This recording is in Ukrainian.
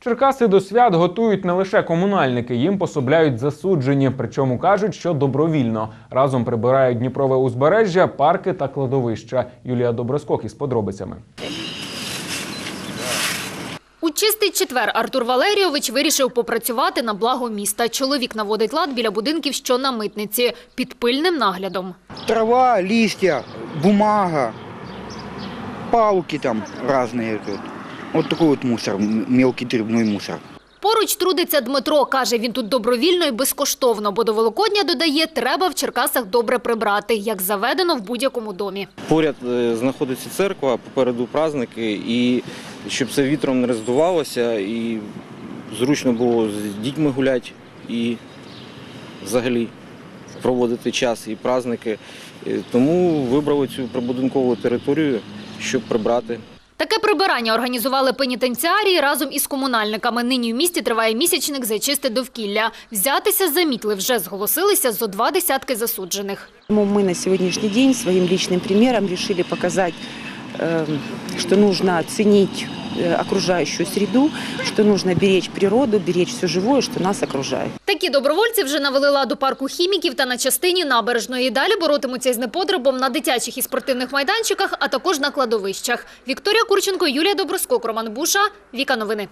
Черкаси до свят готують не лише комунальники, їм пособляють засуджені. Причому кажуть, що добровільно разом прибирають Дніпрове узбережжя, парки та кладовища. Юлія Доброскок із подробицями. У чистий четвер Артур Валерійович вирішив попрацювати на благо міста. Чоловік наводить лад біля будинків, що на митниці, під пильним наглядом. Трава, листья, бумага, палки там разные тут. Вот такой вот мусор, мелкий дрібний мусор. Поруч трудиться Дмитро. Каже, він тут добровільно і безкоштовно, бо до Великодня, додає, треба в Черкасах добре прибрати, як заведено в будь-якому домі. Поряд е, знаходиться церква, попереду праздники, і щоб це вітром не роздувалося, і зручно було з дітьми гуляти і взагалі проводити час і праздники. Е, Тому вибрали цю прибудинкову територію, щоб прибрати. Таке прибирання організували пенітенціарії разом із комунальниками. Нині в місті триває місячник за чисте довкілля. Взятися за мітли вже зголосилися зо два десятки засуджених. Поэтому Мы на сегодняшний день своим личным примером решили показать, э, что нужно ценить э, окружающую среду, что нужно беречь природу, беречь все живое, что нас окружает. Такі добровольці вже навели ладу парку хіміків та на частині набережної. Далі боротимуться з непотребом на дитячих і спортивних майданчиках, а також на кладовищах. Вікторія Курченко, Юлія Доброскок, Роман Буша, Віка Новини.